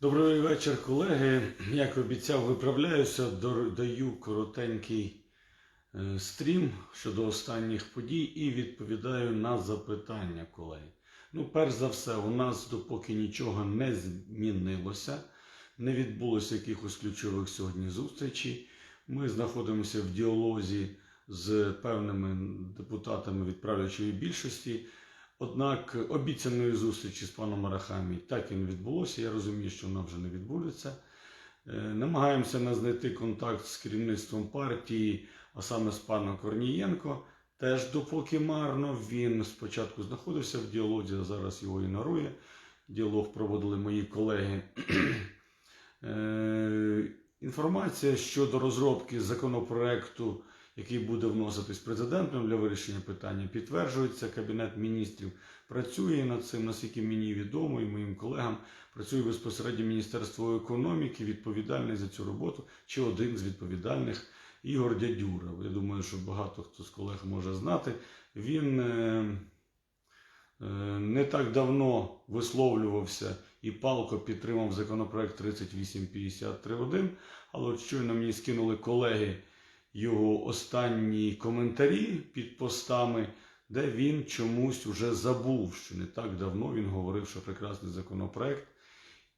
Добрий вечір, колеги. Як обіцяв, виправляюся, даю коротенький е, стрім щодо останніх подій і відповідаю на запитання, колеги. Ну, перш за все, у нас допоки нічого не змінилося, не відбулося якихось ключових сьогодні зустрічей. Ми знаходимося в діалозі з певними депутатами від правлячої більшості. Однак обіцяної зустрічі з паном Арахамі так і не відбулося. Я розумію, що вона вже не відбудеться. Е, Намагаємося знайти контакт з керівництвом партії, а саме з паном Корнієнко. Теж допоки марно. Він спочатку знаходився в діалозі, а зараз його ігнорує. Діалог проводили мої колеги. Е, Інформація щодо розробки законопроекту який буде вноситись президентом для вирішення питання, підтверджується. Кабінет міністрів працює над цим, наскільки мені відомо, і моїм колегам працює безпосередньо Міністерство економіки, відповідальний за цю роботу, чи один з відповідальних Ігор Дядюра. Я думаю, що багато хто з колег може знати. Він е, е, не так давно висловлювався і палко підтримав законопроект 3853.1, але от щойно мені скинули колеги його останні коментарі під постами, де він чомусь уже забув, що не так давно він говорив, що прекрасний законопроект,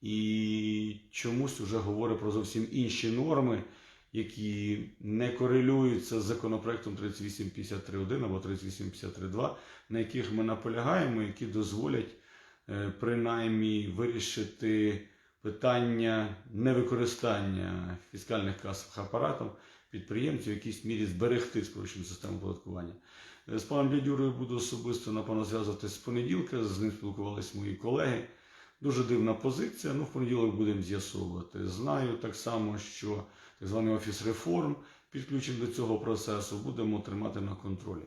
і чомусь вже говорить про зовсім інші норми, які не корелюються з законопроектом 3853.1 або 3853.2, на яких ми наполягаємо, які дозволять е, принаймні вирішити питання невикористання фіскальних касових апаратів підприємців в якійсь мірі зберегти спрощену систему оподаткування. З паном Дядюрою буду особисто напевно зв'язуватися з понеділка, з ним спілкувалися мої колеги. Дуже дивна позиція. Ну, в понеділок будемо з'ясовувати. Знаю так само, що так званий офіс реформ підключений до цього процесу, будемо тримати на контролі.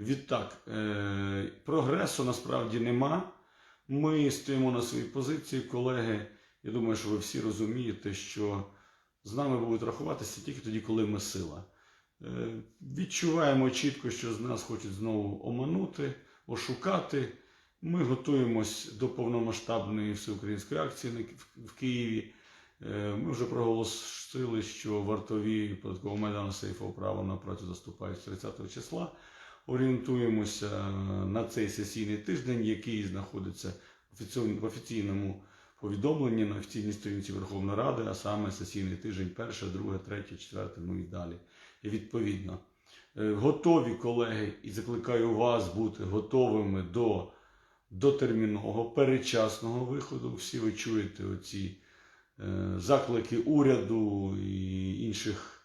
Відтак, е, прогресу насправді нема. Ми стоїмо на своїй позиції, колеги. Я думаю, що ви всі розумієте, що з нами будуть рахуватися тільки тоді, коли ми сила. Е, Відчуваємо чітко, що з нас хочуть знову оманути, ошукати. Ми готуємось до повномасштабної всеукраїнської акції в- Києві. Е, Ми вже проголосили, що вартові податкового майдану сейфового права на працю заступають 30 числа. Орієнтуємося на цей сесійний тиждень, який знаходиться в офіційному повідомлені на офіційній сторінці Верховної Ради, а саме сесійний тиждень, перше, друге, третє, четверте, ну і далі. І відповідно. Е, Готові колеги, і закликаю вас бути готовими до, до термінового, передчасного виходу. Всі ви чуєте оці е, заклики уряду і інших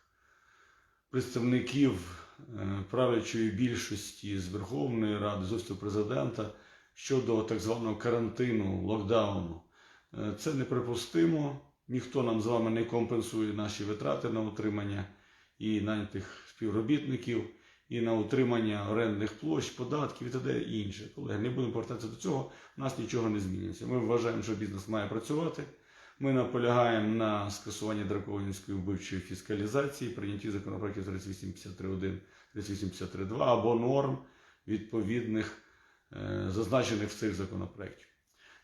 представників е, правлячої більшості з Верховної Ради, з Офісу президента щодо так званого карантину, локдауну. Е, Це неприпустимо. Ніхто нам з вами не компенсує наші витрати на утримання і нанятих співробітників, і на утримання орендних площ, податків і т.д. інше. Колеги, не будемо повертатися до цього, у нас нічого не змінюється. Ми вважаємо, що бізнес має працювати. Ми наполягаємо на скасуванні драконівської вбивчої фіскалізації, прийнятті законопроектів 3853.1, 3853.2 або норм відповідних е, зазначених в цих законопроектів.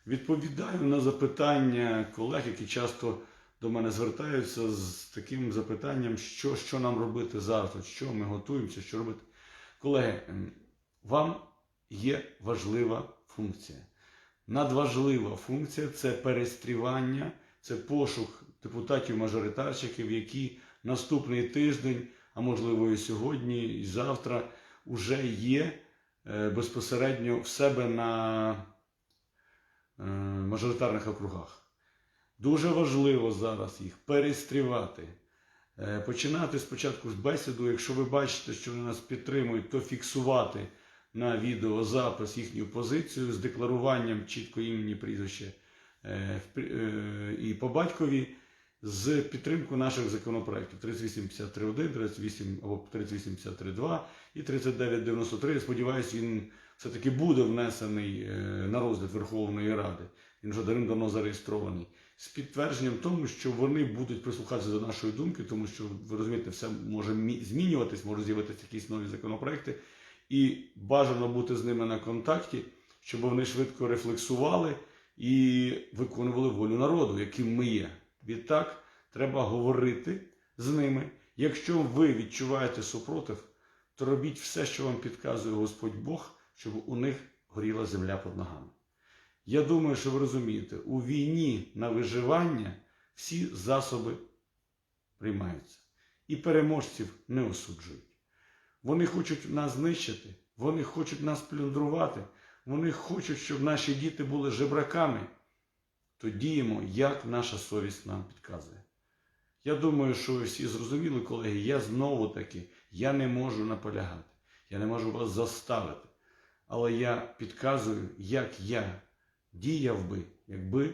Відповідаю на запитання колег, які часто до мене звертаються з таким запитанням, що, що нам робити зараз, що ми готуємося, що робити. Колеги, вам є важлива функція. Надважлива функція це перестрівання, це пошук депутатів-мажоритарщиків, які наступний тиждень, а можливо і сьогодні, і завтра, вже є е, безпосередньо в себе на мажоритарних округах. Дуже важливо зараз їх перестрівати. Е, Починати спочатку з бесіду, якщо ви бачите, що вони нас підтримують, то фіксувати на відеозапис їхню позицію з декларуванням чітко імені прізвища е, е, і по батькові з підтримкою наших законопроєктів 3853.1, 38 або 3853.2 і 3993. Я сподіваюся, він все-таки буде внесений е, на розгляд Верховної Ради. Він вже давно зареєстрований. З підтвердженням тому, що вони будуть прислухатися до нашої думки, тому що ви розумієте, все може змінюватись, можуть з'явитися якісь нові законопроекти, і бажано бути з ними на контакті, щоб вони швидко рефлексували і виконували волю народу, яким ми є. Відтак, треба говорити з ними. Якщо ви відчуваєте супротив, то робіть все, що вам підказує Господь Бог, щоб у них горіла земля під ногами. Я думаю, що ви розумієте, у війні на виживання всі засоби приймаються. І переможців не осуджують. Вони хочуть нас знищити, вони хочуть нас плюндрувати, вони хочуть, щоб наші діти були жебраками. То діємо, як наша совість нам підказує. Я думаю, що ви всі зрозуміли, колеги, я знову таки я не можу наполягати, я не можу вас заставити. Але я підказую, як я діяв би, якби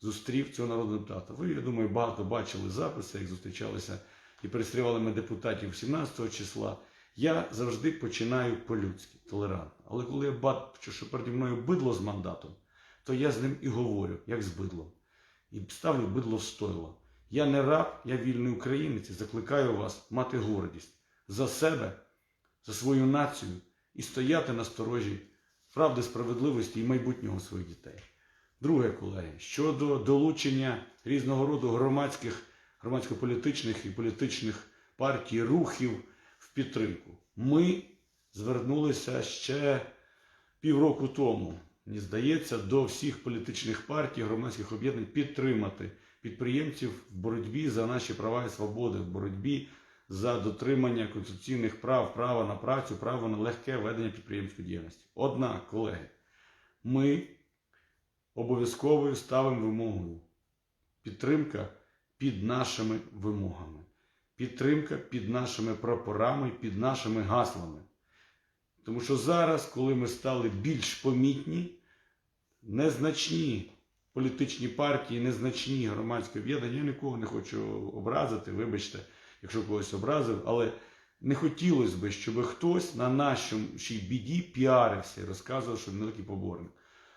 зустрів цього народного депутата. Ви, я думаю, багато бачили записи, як зустрічалися і перестрівали ми депутатів 17 числа. Я завжди починаю по-людськи, толерантно. Але коли я бачу, що переді мною бидло з мандатом, то я з ним і говорю, як з бидлом. І ставлю бидло в стойло. Я не раб, я вільний українець і закликаю вас мати гордість за себе, за свою націю і стояти на сторожі правди, справедливості і майбутнього своїх дітей. Друге, колеги, щодо долучення різного роду громадських, громадсько-політичних і політичних партій, рухів в підтримку. Ми звернулися ще півроку тому, мені здається, до всіх політичних партій, громадських об'єднань підтримати підприємців в боротьбі за наші права і свободи, в боротьбі за дотримання конституційних прав, права на працю, право на легке ведення підприємської діяльності. Однак, колеги, ми обов'язково ставимо вимогою підтримка під нашими вимогами, підтримка під нашими прапорами, під нашими гаслами. Тому що зараз, коли ми стали більш помітні, незначні політичні партії, незначні громадські об'єднання, я нікого не хочу образити, вибачте, якщо когось образив, але не хотілося б, щоб хтось на нашій біді піарився і розказував, що він великий поборник.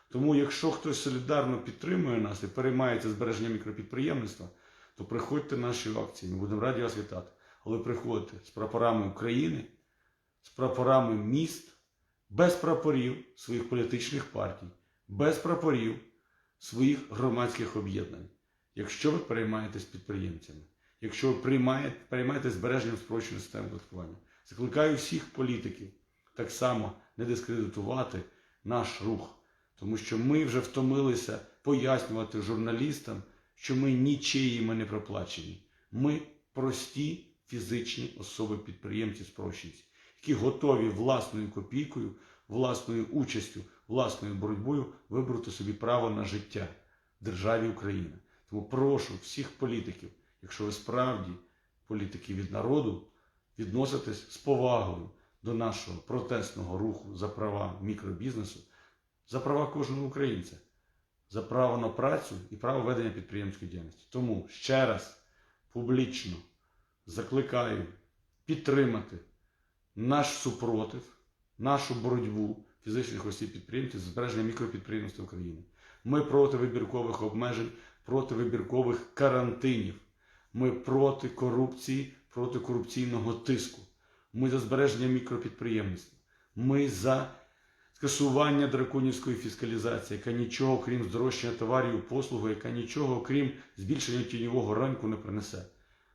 Тому, якщо хтось солідарно підтримує нас і переймається збереженням мікропідприємництва, то приходьте на наші акції. Ми будемо раді вас вітати. Але приходьте з прапорами України, з прапорами міст, без прапорів своїх політичних партій, без прапорів своїх громадських об'єднань, якщо ви переймаєтесь підприємцями, якщо приймаєте, переймаєте збереженням спрощеної системи оподаткування. Закликаю всіх політиків так само не дискредитувати наш рух. Тому що ми вже втомилися пояснювати журналістам, що ми нічиїми не проплачені. Ми прості фізичні особи-підприємці спрощенці, які готові власною копійкою, власною участю, власною боротьбою вибрати собі право на життя в державі Україна. Тому прошу всіх політиків, якщо ви справді політики від народу, відноситесь з повагою до нашого протестного руху за права мікробізнесу за права кожного українця, за право на працю і право ведення підприємської діяльності. Тому ще раз публічно закликаю підтримати наш супротив, нашу боротьбу фізичних осіб підприємців за збереження мікропідприємства України. Ми проти вибіркових обмежень, проти вибіркових карантинів. Ми проти корупції, проти корупційного тиску. Ми за збереження мікропідприємництва. Ми за скасування драконівської фіскалізації, яка нічого, крім здорожчання товарів і послуг, яка нічого, крім збільшення тіньового ринку, не принесе.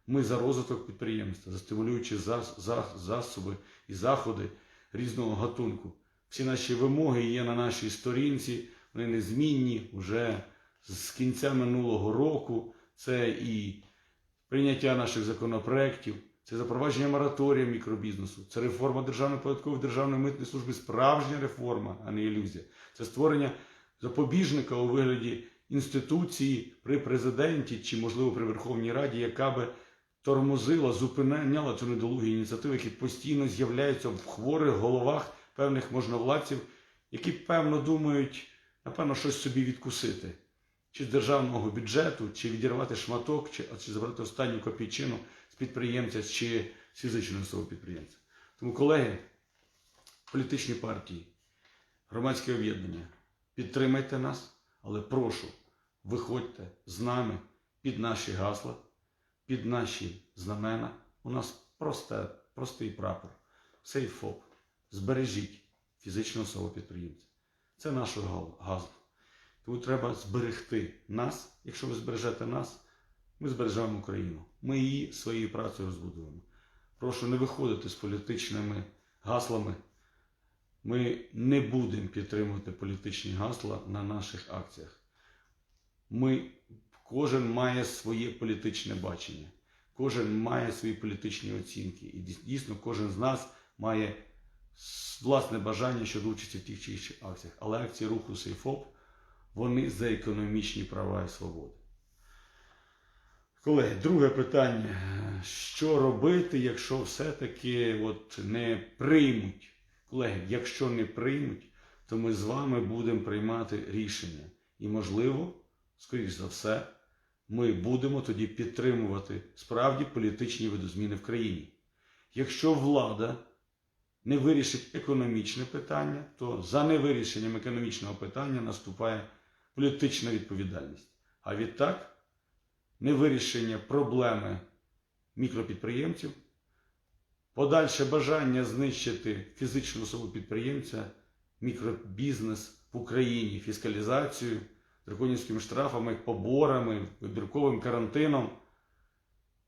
Ми за розвиток підприємства, за стимулюючи зас- за- засоби і заходи різного гатунку. Всі наші вимоги є на нашій сторінці, вони незмінні вже з кінця минулого року. Це і прийняття наших законопроєктів, це запровадження мораторію мікробізнесу, це реформа Державної податкової державної митної служби, справжня реформа, а не ілюзія. Це створення запобіжника у вигляді інституції при президенті чи, можливо, при Верховній Раді, яка би тормозила, зупиняла цю недолугі ініціативи, які постійно з'являються в хворих головах певних можновладців, які певно думають, напевно, щось собі відкусити. Чи з державного бюджету, чи відірвати шматок, чи, чи забрати останню копійчину з підприємця чи з фізичної особи підприємця. Тому, колеги, політичні партії, громадські об'єднання, підтримайте нас, але прошу, виходьте з нами під наші гасла, під наші знамена. У нас просте, простий прапор. Сейфоп. Збережіть фізичну особу підприємця. Це наше гасло. Тому треба зберегти нас. Якщо ви збережете нас, ми збережемо Україну. Ми її своєю працею розбудуємо. Прошу не виходити з політичними гаслами. Ми не будемо підтримувати політичні гасла на наших акціях. Ми, кожен має своє політичне бачення, кожен має свої політичні оцінки. І дійсно кожен з нас має власне бажання щодо участі в тих чи інших акціях. Але акції руху Сейфоп вони за економічні права і свободи. Колеги, друге питання. Що робити, якщо все-таки от не приймуть? Колеги, якщо не приймуть, то ми з вами будемо приймати рішення. І, можливо, скоріш за все, ми будемо тоді підтримувати справді політичні видозміни в країні. Якщо влада не вирішить економічне питання, то за невирішенням економічного питання наступає політична відповідальність. А відтак, невирішення проблеми мікропідприємців, подальше бажання знищити фізичну особу підприємця, мікробізнес в Україні, фіскалізацію, драконівськими штрафами, поборами, вибірковим карантином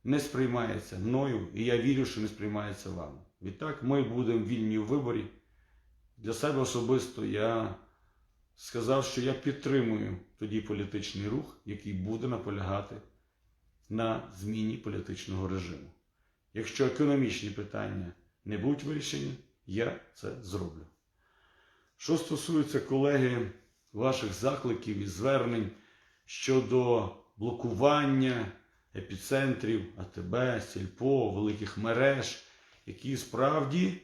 не сприймається мною, і я вірю, що не сприймається вами. Відтак ми будемо вільні в виборі. Для себе особисто я сказав, що я підтримую тоді політичний рух, який буде наполягати на зміні політичного режиму. Якщо економічні питання не будуть вирішені, я це зроблю. Що стосується, колеги, ваших закликів і звернень щодо блокування епіцентрів, АТБ, Сільпо, великих мереж, які справді,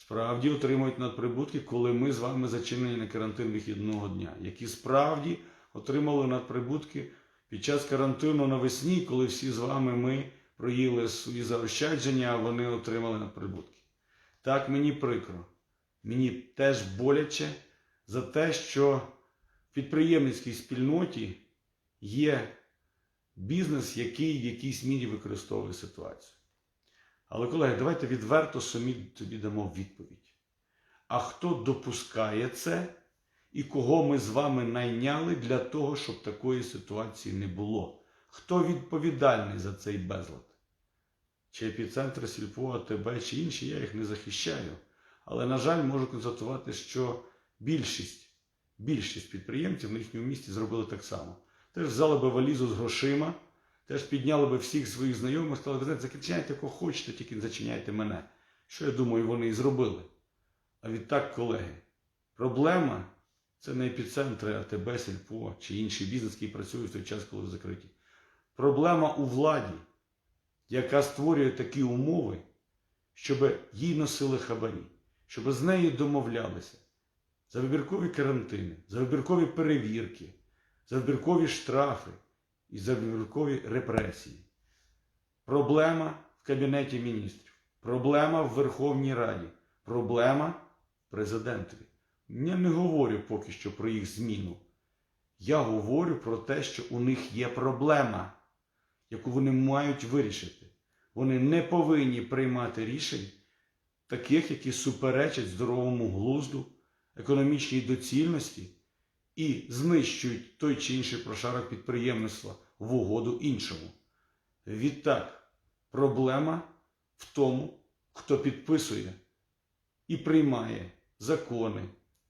справді отримують надприбутки, коли ми з вами зачинені на карантин вихідного дня, які справді отримали надприбутки під час карантину навесні, коли всі з вами ми проїли свої заощадження, а вони отримали надприбутки. Так мені прикро. Мені теж боляче за те, що в підприємницькій спільноті є бізнес, який в якійсь мірі використовує ситуацію. Але, колеги, давайте відверто самі тоді дамо відповідь. А хто допускає це і кого ми з вами найняли для того, щоб такої ситуації не було? Хто відповідальний за цей безлад? Чи епіцентр Сільпо, АТБ, чи інші, я їх не захищаю. Але, на жаль, можу констатувати, що більшість, більшість підприємців в їхньому місті зробили так само. Теж взяли би валізу з грошима, теж підняли би всіх своїх знайомих, сказали, ви знаєте, закричайте, кого хочете, тільки не зачиняйте мене. Що я думаю, вони і зробили. А відтак, колеги, проблема це не епіцентри АТБ, Сільпо чи інший бізнес, який працює в той час, коли ви закриті. Проблема у владі, яка створює такі умови, щоб їй носили хабарі, щоб з нею домовлялися за вибіркові карантини, за вибіркові перевірки, за вибіркові штрафи і за вибіркові репресії. Проблема в Кабінеті міністрів, проблема в Верховній Раді, проблема президентові. Я не говорю поки що про їх зміну. Я говорю про те, що у них є проблема, яку вони мають вирішити. Вони не повинні приймати рішень, таких, які суперечать здоровому глузду, економічній доцільності і знищують той чи інший прошарок підприємництва в угоду іншому. Відтак, проблема в тому, хто підписує і приймає закони,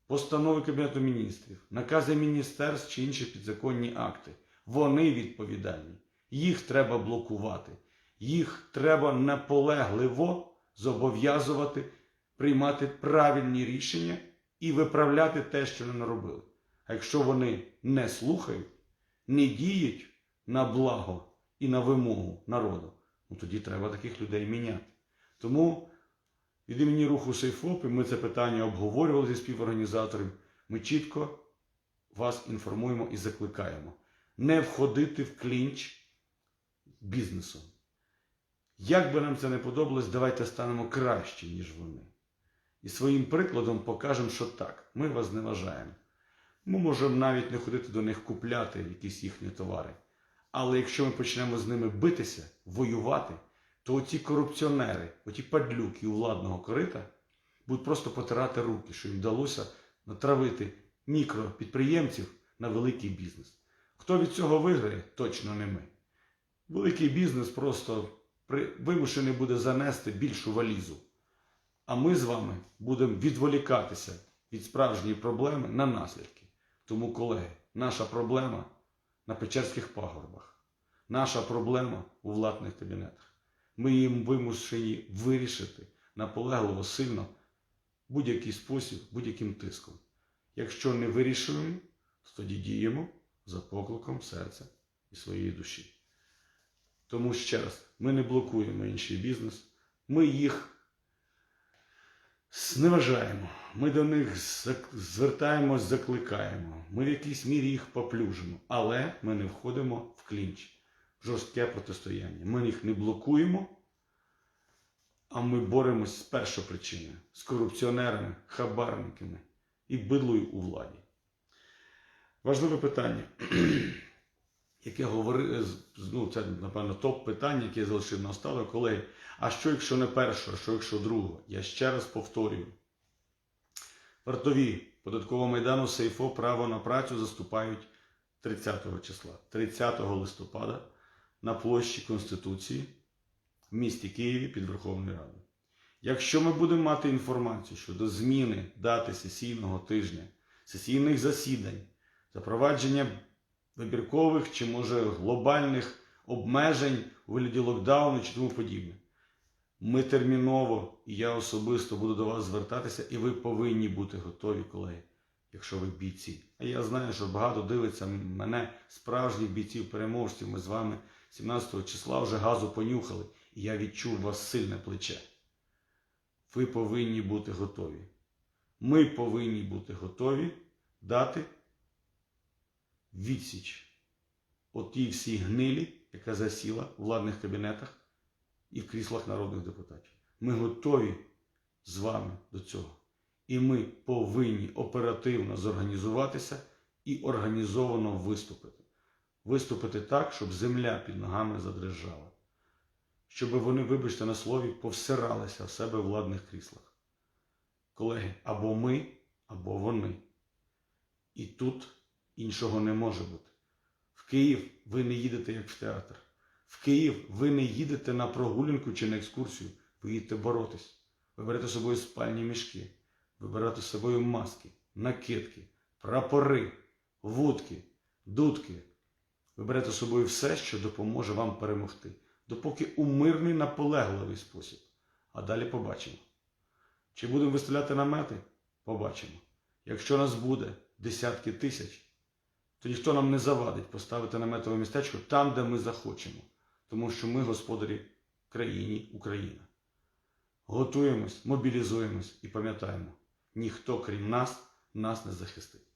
постанови Кабінету міністрів, накази міністерств чи інші підзаконні акти. Вони відповідальні. Їх треба блокувати. Їх треба наполегливо зобов'язувати приймати правильні рішення і виправляти те, що не наробили. А якщо вони не слухають, не діють на благо і на вимогу народу, ну тоді треба таких людей міняти. Тому від імені руху Сейфоп, і ми це питання обговорювали зі співорганізатором, ми чітко вас інформуємо і закликаємо не входити в клінч з бізнесом. Як би нам це не подобалось, давайте станемо краще, ніж вони. І своїм прикладом покажемо, що так, ми вас не вважаємо. Ми можемо навіть не ходити до них купляти якісь їхні товари. Але якщо ми почнемо з ними битися, воювати, то оці корупціонери, оті падлюки у владного корита будуть просто потирати руки, що їм вдалося натравити мікропідприємців на великий бізнес. Хто від цього виграє, точно не ми. Великий бізнес просто вимушений буде занести більшу валізу. А ми з вами будемо відволікатися від справжньої проблеми на наслідки. Тому, колеги, наша проблема на Печерських пагорбах, наша проблема у владних кабінетах. Ми їм вимушені вирішити наполегливо сильно будь-який спосіб, будь-яким тиском. Якщо не вирішуємо, тоді діємо за покликом серця і своєї душі. Тому ще раз, ми не блокуємо інший бізнес, ми їх зневажаємо, ми до них звертаємось, закликаємо, ми в якійсь мірі їх поплюжимо, але ми не входимо в клінч, жорстке протистояння. Ми їх не блокуємо, а ми боремось з першої причини з корупціонерами, хабарниками і бидлою у владі. Важливе питання, яке говорив, ну це, напевно, топ питання, яке я залишив на колеги. А що, якщо не перше, а що, якщо друге? Я ще раз повторюю. Вартові податкового майдану Сейфо право на працю заступають 30 числа, 30 листопада на площі Конституції в місті Києві під Верховною Радою. Якщо ми будемо мати інформацію щодо зміни дати сесійного тижня, сесійних засідань, запровадження вибіркових чи, може, глобальних обмежень у вигляді локдауну чи тому подібне, ми терміново, і я особисто буду до вас звертатися, і ви повинні бути готові, колеги, якщо ви бійці. А я знаю, що багато дивиться мене, справжніх бійців, переможців. Ми з вами 17 числа вже газу понюхали, і я відчув вас сильне плече. Ви повинні бути готові. Ми повинні бути готові дати відсіч отій всій гнилі, яка засіла у владних кабінетах і в кріслах народних депутатів. Ми готові з вами до цього. І ми повинні оперативно зорганізуватися і організовано виступити. Виступити так, щоб земля під ногами задрижала. Щоб вони, вибачте на слові, повсиралися в себе в владних кріслах. Колеги, або ми, або вони. І тут іншого не може бути. В Київ ви не їдете як в театр. В Київ ви не їдете на прогулянку чи на екскурсію, ви їдете боротись. Ви берете з собою спальні мішки, ви берете з собою маски, накидки, прапори, вудки, дудки. Ви берете з собою все, що допоможе вам перемогти, допоки у мирний наполегливий спосіб. А далі побачимо. Чи будемо виставляти намети? Побачимо. Якщо нас буде десятки тисяч, то ніхто нам не завадить поставити наметове містечко там, де ми захочемо. Тому що ми господарі країні Україна. Готуємось, мобілізуємось і пам'ятаємо, ніхто, крім нас, нас не захистить.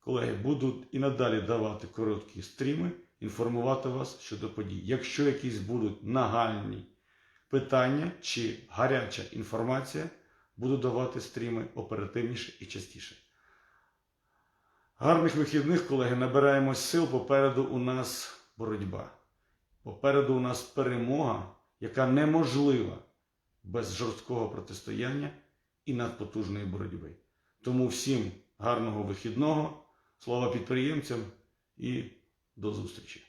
Колеги, буду і надалі давати короткі стріми, інформувати вас щодо подій. Якщо якісь будуть нагальні питання чи гаряча інформація, буду давати стріми оперативніше і частіше. Гарних вихідних, колеги, набираємось сил. Попереду у нас боротьба. Попереду у нас перемога, яка неможлива без жорсткого протистояння і надпотужної боротьби. Тому всім гарного вихідного, слава підприємцям і до зустрічі!